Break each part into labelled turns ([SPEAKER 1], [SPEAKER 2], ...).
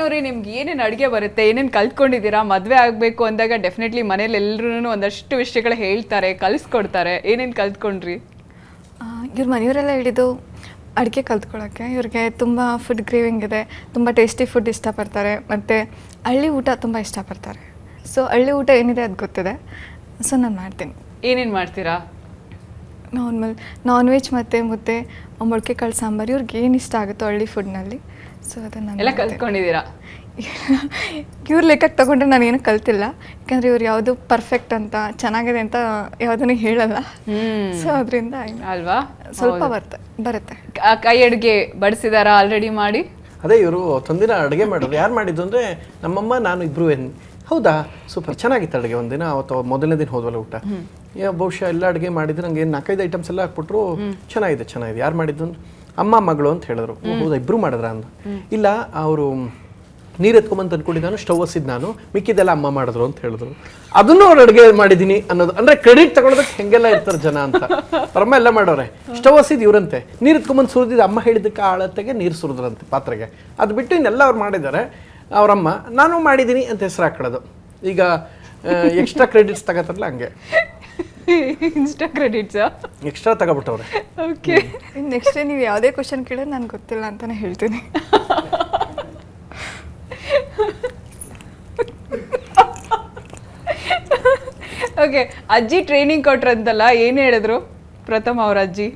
[SPEAKER 1] ಭಾನುವ್ರಿ ನಿಮ್ಗೆ ಏನೇನು ಅಡುಗೆ ಬರುತ್ತೆ? ಏನೇನು ಕಲ್ತ್ಕೊಂಡಿದ್ದೀರಾ? ಮದುವೆ ಆಗಬೇಕು ಅಂದಾಗ ಡೆಫಿನೆಟ್ಲಿ ಮನೇಲಿ ಎಲ್ಲರೂ ಒಂದಷ್ಟು ವಿಷಯಗಳು ಹೇಳ್ತಾರೆ ಕಲಿಸ್ಕೊಡ್ತಾರೆ. ಏನೇನು ಕಲ್ತ್ಕೊಂಡ್ರಿ?
[SPEAKER 2] ಇವ್ರ ಮನೆಯವರೆಲ್ಲ ಹೇಳಿದ್ದು ಅಡುಗೆ ಕಲ್ತ್ಕೊಳ್ಳೋಕ್ಕೆ ಇವ್ರಿಗೆ ತುಂಬ ಫುಡ್ ಗ್ರೇವಿಂಗ್ ಇದೆ. ತುಂಬ ಟೇಸ್ಟಿ ಫುಡ್ ಇಷ್ಟಪಡ್ತಾರೆ. ಮತ್ತು ಹಳ್ಳಿ ಊಟ ತುಂಬ ಇಷ್ಟಪಡ್ತಾರೆ. ಸೊ ಹಳ್ಳಿ ಊಟ ಏನಿದೆ ಅದು ಗೊತ್ತಿದೆ. ಸೊ ನಾನು ಮಾಡ್ತೀನಿ.
[SPEAKER 1] ಏನೇನು ಮಾಡ್ತೀರಾ?
[SPEAKER 2] ನಾರ್ಮಲ್ ನಾನ್ ವೆಜ್ ಮತ್ತೆ ಮುದ್ದೆ ಮೊಳಕೆ ಕಾಳು ಸಾಂಬಾರು ಇವ್ರಿಗೆ ಏನು ಇಷ್ಟ ಆಗುತ್ತೋ ಹಳ್ಳಿ ಫುಡ್ನಲ್ಲಿ ಸೊ ಅದನ್ನು
[SPEAKER 1] ಎಲ್ಲ ಕಲ್ತ್ಕೊಂಡಿದ್ದೀರಾ?
[SPEAKER 2] ಇವ್ರ ಲೆಕ್ಕಕ್ಕೆ ತಗೊಂಡ್ರೆ ನಾನು ಏನೂ ಕಲ್ತಿಲ್ಲ. ಯಾಕಂದರೆ ಇವ್ರು ಯಾವುದು ಪರ್ಫೆಕ್ಟ್ ಅಂತ ಚೆನ್ನಾಗಿದೆ ಅಂತ ಯಾವುದನ್ನು ಹೇಳಲ್ಲ. ಸೊ ಅದರಿಂದ
[SPEAKER 1] ಅಲ್ವಾ?
[SPEAKER 2] ಸ್ವಲ್ಪ ಬರುತ್ತೆ. ಬರುತ್ತೆ
[SPEAKER 1] ಕ- ಅಡುಗೆ ಬಡಿಸಿದಾರಾ ಆಲ್ರೆಡಿ ಮಾಡಿ?
[SPEAKER 3] ಅದೇ ಇವರು ತಂದಿನ ಅಡುಗೆ ಮಾಡೋರು. ಯಾರು ಮಾಡಿದ್ದು ಅಂದರೆ ನಮ್ಮಮ್ಮ ನಾನು ಇಬ್ಬರು ಹೌದಾ? ಸೂಪರ್. ಚೆನ್ನಾಗಿತ್ತು ಅಡುಗೆ ಒಂದಿನ. ಅವತ್ತು ಮೊದಲನೇ ದಿನ ಹೋದವಲ್ಲ ಊಟ. ಬಹುಶಃ ಎಲ್ಲ ಅಡುಗೆ ಮಾಡಿದ್ರು ನಂಗೆ ಏನು ನಾಲ್ಕೈದು ಐಟಮ್ಸ್ ಎಲ್ಲ ಹಾಕ್ಬಿಟ್ರು ಚೆನ್ನಾಗಿದೆ ಚೆನ್ನಾಗಿದೆ. ಯಾರು ಮಾಡಿದ್ದು? ಅಮ್ಮ ಮಗಳು ಅಂತ ಹೇಳಿದ್ರು. ಹೌದಾ? ಇಬ್ರು ಮಾಡಿದ್ರ ಅಂದ. ಇಲ್ಲ ಅವರು ನೀರು ಎತ್ಕೊಂಬಂದು ತಂದ್ಕೊಂಡಿದ್ದಾನು ಸ್ಟವ್ ಹಸಿದ್ ನಾನು. ಮಿಕ್ಕಿದೆಲ್ಲ ಅಮ್ಮ ಮಾಡಿದ್ರು ಅಂತ ಹೇಳಿದ್ರು. ಅದನ್ನು ಅವ್ರು ಅಡುಗೆ ಮಾಡಿದ್ದೀನಿ ಅನ್ನೋದು ಅಂದ್ರೆ ಕ್ರೆಡಿಟ್ ತಗೊಳೋದಕ್ಕೆ ಹೆಂಗೆಲ್ಲ ಇರ್ತಾರೆ ಜನ ಅಂತ. ಅವ್ರಮ್ಮ ಎಲ್ಲ ಮಾಡೋರೆ. ಸ್ಟವ್ ಹಸಿದ್ ಇವರಂತೆ. ನೀರು ಎತ್ಕೊಂಬಂದು ಸುರಿದಿದ್ದು ಅಮ್ಮ ಹೇಳಿದ್ದಕ್ಕೆ ಆಳತೆಗೆ ನೀರು ಸುರಿದ್ರಂತೆ ಪಾತ್ರೆಗೆ. ಅದು ಬಿಟ್ಟು ಇನ್ನೆಲ್ಲ ಅವ್ರು ಮಾಡಿದ್ದಾರೆ. ಅವರಮ್ಮ ನಾನು ಮಾಡಿದ್ದೀನಿ ಅಂತ ಹೆಸರು ಹಾಕೊಳ್ಳೋದು. ಈಗ ಎಕ್ಸ್ಟ್ರಾ ಕ್ರೆಡಿಟ್ಸ್ ತಗೋತಾರಲ್ಲ ಹಂಗೆ.
[SPEAKER 1] ಇನ್ಸ್ಟಾ ಕ್ರೆಡಿಟ್ಸಾ
[SPEAKER 3] ಎಕ್ಸ್ಟ್ರಾ ತಗೊಬಿಟ್ಟವ್ರೆ.
[SPEAKER 1] ಓಕೆ
[SPEAKER 2] ನೆಕ್ಸ್ಟ್ ನೀವು ಯಾವುದೇ ಕ್ವಶನ್ ಕೇಳಿದ್ರೆ ನನಗೆ ಗೊತ್ತಿಲ್ಲ ಅಂತಾನೆ ಹೇಳ್ತೀನಿ.
[SPEAKER 1] ಓಕೆ ಅಜ್ಜಿ ಟ್ರೈನಿಂಗ್ ಕೊಟ್ರಂತಲ್ಲ ಏನು ಹೇಳಿದ್ರು? ಪ್ರಥಮ ಅವ್ರ ಅಜ್ಜಿ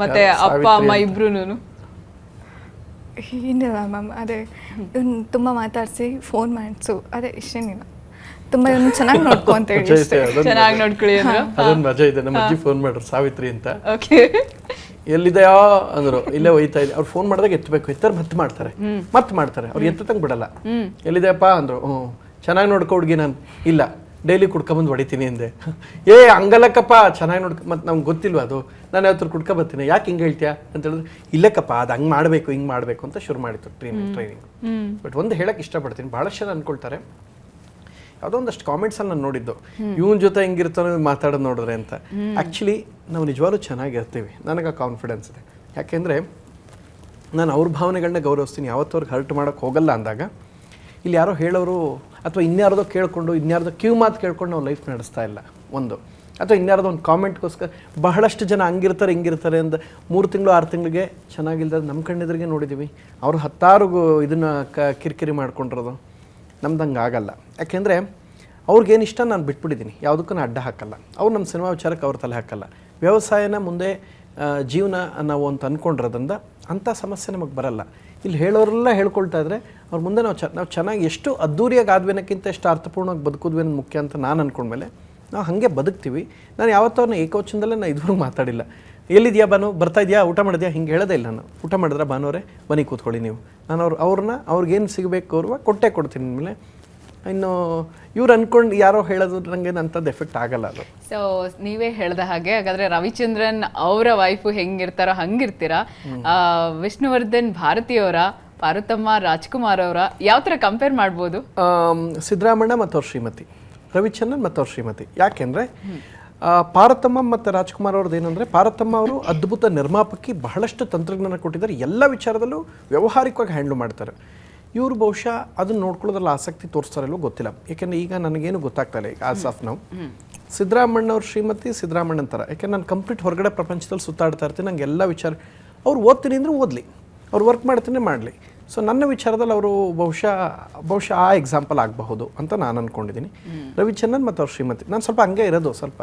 [SPEAKER 1] ಮತ್ತೆ ಅಪ್ಪ ಅಮ್ಮ. ಇಬ್ರು
[SPEAKER 2] ಏನಿಲ್ಲ ಮ್ಯಾಮ್ ಅದೇ ಇವ್ನು ತುಂಬ ಮಾತಾಡಿಸಿ ಫೋನ್ ಮಾಡಿಸು ಅದೇ ಇಷ್ಟೇನಿಲ್ಲ. ತುಂಬ ಚೆನ್ನಾಗಿ ನೋಡ್ಕೊ ಅಂತ ಹೇಳಿ ಅಷ್ಟೇ.
[SPEAKER 3] ಅದೊಂದು
[SPEAKER 1] ಚೆನ್ನಾಗಿ
[SPEAKER 3] ಮಜಾ.
[SPEAKER 1] ನೋಡ್ಕೊಳ್ಳಿ ಅಂದ್ರು?
[SPEAKER 3] ಅದೊಂದು ಮಜಾ ಇದೆ. ನಮ್ಮ ಅಜ್ಜಿ ಫೋನ್ ಮಾಡ್ರು ಸಾವಿತ್ರಿ ಅಂತ.
[SPEAKER 1] ಓಕೆ.
[SPEAKER 3] ಎಲ್ಲಿದೆಯಾ ಅಂದ್ರು ಇಲ್ಲೇ ಒಯ್ತಾ ಇದೆ ಅವ್ರು ಫೋನ್ ಮಾಡಿದಾಗ ಎತ್ತಬೇಕು ಎತ್ತಾರೆ ಮತ್ತೆ ಮಾಡ್ತಾರೆ. ಮತ್ತೆ ಮಾಡ್ತಾರೆ. ಅವ್ರು ಎತ್ತಂಗೆ ಬಿಡಲ್ಲ. ಎಲ್ಲಿದೆಯಪ್ಪ ಅಂದ್ರು ಹ್ಞೂ. ಚೆನ್ನಾಗಿ ನೋಡ್ಕೊ ಹುಡ್ಗಿ ನಾನು. ಇಲ್ಲ ಡೈಲಿ ಕುಡ್ಕೊಂಬಂದು ಹೊಡಿತೀನಿ ಅಂದೆ. ಏ ಹಂಗಲ್ಲಕ್ಕಪ್ಪ ಚೆನ್ನಾಗಿ ನೋಡ್ಕೊ ಮತ್ತೆ ನಮ್ಗೆ ಗೊತ್ತಿಲ್ವಾ ಅದು? ನಾನು ಯಾವತ್ತರ ಕುಡ್ಕೊಬರ್ತೀನಿ ಯಾಕೆ ಹಿಂಗೆ ಹೇಳ್ತೀಯಾ? ಅಂತ ಹೇಳಿದ್ರೆ ಇಲ್ಲಕ್ಕಪ್ಪ ಅದು ಹಂಗೆ ಮಾಡಬೇಕು ಹಿಂಗೆ ಮಾಡಬೇಕು ಅಂತ ಶುರು ಮಾಡಿತ್ತು ಟ್ರೈನಿಂಗ್ ಟ್ರೈನಿಂಗ್. ಬಟ್ ಒಂದು ಹೇಳಕ್ಕೆ ಇಷ್ಟಪಡ್ತೀನಿ. ಭಾಳಷ್ಟು ಜನ ಅನ್ಕೊಳ್ತಾರೆ. ಯಾವುದೋ ಒಂದಷ್ಟು ಕಾಮೆಂಟ್ಸಲ್ಲಿ ನಾನು ನೋಡಿದ್ದು. ಇವನ್ ಜೊತೆ ಹೆಂಗಿರ್ತಾನೆ ಮಾತಾಡೋದು ನೋಡಿದ್ರೆ ಅಂತ. ಆ್ಯಕ್ಚುಲಿ ನಾವು ನಿಜವಾಗ್ಲೂ ಚೆನ್ನಾಗಿರ್ತೀವಿ. ನನಗೆ ಆ ಕಾನ್ಫಿಡೆನ್ಸ್ ಇದೆ. ಯಾಕೆಂದರೆ ನಾನು ಅವ್ರ ಭಾವನೆಗಳನ್ನ ಗೌರವಿಸ್ತೀನಿ. ಯಾವತ್ತವ್ರಿಗೆ ಹರ್ಟ್ ಮಾಡೋಕ್ಕೆ ಹೋಗಲ್ಲ ಅಂದಾಗ, ಇಲ್ಲಿ ಯಾರೋ ಹೇಳೋರು ಅಥವಾ ಇನ್ಯಾರ್ದೋ ಕೇಳಿಕೊಂಡು, ಇನ್ಯಾರ್ದೋ ಕ್ಯೂ ಮಾತು ಕೇಳ್ಕೊಂಡು ನಾವು ಲೈಫ್ ನಡೆಸ್ತಾ ಇಲ್ಲ. ಒಂದು. ಅಥವಾ ಇನ್ಯಾರ್ದೋ ಒಂದು ಕಾಮೆಂಟ್ಗೋಸ್ಕರ ಬಹಳಷ್ಟು ಜನ ಹಂಗಿರ್ತಾರೆ, ಹಿಂಗಿರ್ತಾರೆ ಅಂತ ಮೂರು ತಿಂಗಳು, ಆರು ತಿಂಗಳಿಗೆ ಚೆನ್ನಾಗಿಲ್ದ ನಮ್ಮ ಕಣ್ಣೆದುರಿಗೆ ನೋಡಿದ್ದೀವಿ ಅವರು ಹತ್ತಾರು ಇದನ್ನು ಕಿರಿಕಿರಿ ಮಾಡ್ಕೊಂಡಿರೋದು. ನಮ್ದು ಹಂಗೆ ಆಗಲ್ಲ. ಯಾಕೆಂದರೆ ಅವ್ರಿಗೇನು ಇಷ್ಟ ನಾನು ಬಿಟ್ಬಿಟ್ಟಿದ್ದೀನಿ ಯಾವುದಕ್ಕೂ ನಾನು ಅಡ್ಡ ಹಾಕಲ್ಲ. ಅವ್ರು ನಮ್ಮ ಸಿನಿಮಾ ವಿಚಾರಕ್ಕೆ ಅವ್ರ ತಲೆ ಹಾಕಲ್ಲ. ವ್ಯವಸಾಯನ ಮುಂದೆ ಜೀವನ ನಾವು ಅಂತ ಅಂದ್ಕೊಂಡಿರೋದ್ರಿಂದ ಅಂಥ ಸಮಸ್ಯೆ ನಮಗೆ ಬರಲ್ಲ. ಇಲ್ಲಿ ಹೇಳೋರೆಲ್ಲ ಹೇಳ್ಕೊಳ್ತಾ ಇದ್ರೆ ಅವ್ರ ಮುಂದೆ ನಾವು ಚ, ನಾವು ಚೆನ್ನಾಗಿ ಎಷ್ಟು ಅದ್ದೂರಿಯಾಗಿ ಆದ್ವೇನಕ್ಕಿಂತ ಎಷ್ಟು ಅರ್ಥಪೂರ್ಣವಾಗಿ ಬದುಕಿದ್ವಿ ಅನ್ನೋದು ಮುಖ್ಯ ಅಂತ ನಾನು ಅಂದ್ಕೊಂಡ್ಮೇಲೆ ನಾವು ಹಾಗೆ ಬದುಕ್ತೀವಿ. ನಾನು ಯಾವತ್ತೂ ಅವ್ರನ್ನ ಏಕವಚನದಲ್ಲೇ ನಾನು ಇದುವರೆಗೂ ಮಾತಾಡಿಲ್ಲ. ಎಲ್ಲಿದ್ಯಾ ಬಾನು? ಬರ್ತಾ ಇದೆಯಾ? ಊಟ ಮಾಡಿದ್ಯಾ? ಹಿಂಗೆ ಹೇಳೋದೇ ಇಲ್ಲ ನಾನು. ಊಟ ಮಾಡಿದ್ರೆ ಭಾನುವರೆ ಬನ್ನಿ ಕೂತ್ಕೊಳ್ಳಿ ನೀವು. ನಾನು ಅವ್ರು ಅವ್ರನ್ನ ಅವ್ರಿಗೇನು ಸಿಗಬೇಕು ಅವ್ರವ ಕೊಟ್ಟೆ ಕೊಡ್ತೀನಿ ನಿಮ್ಮೇಲೆ. ಇನ್ನು ಇವ್ರು ಅನ್ಕೊಂಡು ಯಾರೋ ಹೇಳೋದು ನನಗೆ ಅಂಥದ್ದು ಎಫೆಕ್ಟ್ ಆಗಲ್ಲ ಅದು.
[SPEAKER 1] ಸೊ ನೀವೇ ಹೇಳ್ದ ಹಾಗೆ ಹಾಗಾದ್ರೆ ರವಿಚಂದ್ರನ್ ಅವರ ವೈಫು ಹೆಂಗಿರ್ತಾರೋ ಹಂಗಿರ್ತೀರಾ? ವಿಷ್ಣುವರ್ಧನ್ ಭಾರತಿಯವರ ಪಾರ್ವತಮ್ಮ ರಾಜ್ಕುಮಾರ್ ಅವರ ಯಾವ ಥರ ಕಂಪೇರ್ ಮಾಡ್ಬೋದು?
[SPEAKER 3] ಸಿದ್ದರಾಮಣ್ಣ ಮತ್ತು ಅವ್ರ ಶ್ರೀಮತಿ. ರವಿಚಂದ್ರನ್ ಮತ್ತು ಅವ್ರ ಶ್ರೀಮತಿ. ಯಾಕೆಂದರೆ ಪಾರತಮ್ಮ ಮತ್ತು ರಾಜ್ಕುಮಾರ್ ಅವ್ರದ್ದು ಏನಂದರೆ ಪಾರತಮ್ಮ ಅವರು ಅದ್ಭುತ ನಿರ್ಮಾಪಕಿ ಬಹಳಷ್ಟು ತಂತ್ರಜ್ಞಾನ ಕೊಟ್ಟಿದ್ದಾರೆ. ಎಲ್ಲ ವಿಚಾರದಲ್ಲೂ ವ್ಯಾವಹಾರಿಕವಾಗಿ ಹ್ಯಾಂಡ್ಲ್ ಮಾಡ್ತಾರೆ. ಇವರು ಬಹುಶಃ ಅದನ್ನ ನೋಡ್ಕೊಳ್ಳೋದ್ರಲ್ಲಿ ಆಸಕ್ತಿ ತೋರಿಸ್ತಾರಲ್ಲೋ ಗೊತ್ತಿಲ್ಲ. ಯಾಕೆಂದರೆ ಈಗ ನನಗೇನು ಗೊತ್ತಾಗ್ತಾ ಇಲ್ಲ ಈಗ ಆಸ್ ಆಫ್ ನಾವು ಸಿದ್ದರಾಮಣ್ಣ ಅವ್ರ ಶ್ರೀಮತಿ ಸಿದ್ದರಾಮಣ್ಣ ಅಂತಾರೆ. ಯಾಕೆಂದ್ರೆ ನಾನು ಕಂಪ್ಲೀಟ್ ಹೊರಗಡೆ ಪ್ರಪಂಚದಲ್ಲಿ ಸುತ್ತಾಡ್ತಾ ಇರ್ತೀನಿ. ನಂಗೆ ಎಲ್ಲ ವಿಚಾರ ಅವ್ರು ಓದ್ತೀನಿ ಅಂದರೆ ಓದಲಿ. ಅವ್ರು ವರ್ಕ್ ಮಾಡ್ತೀನಿ ಮಾಡಲಿ. ಸೊ ನನ್ನ ವಿಚಾರದಲ್ಲಿ ಅವರು ಬಹುಶಃ ಬಹುಶಃ ಆ ಎಕ್ಸಾಂಪಲ್ ಆಗಬಹುದು ಅಂತ ನಾನು ಅಂದ್ಕೊಂಡಿದ್ದೀನಿ ರವಿಚಂದ್ರನ್ ಮತ್ತು ಅವ್ರ ಶ್ರೀಮತಿ. ನಾನು ಸ್ವಲ್ಪ ಹಂಗೆ ಇರೋದು ಸ್ವಲ್ಪ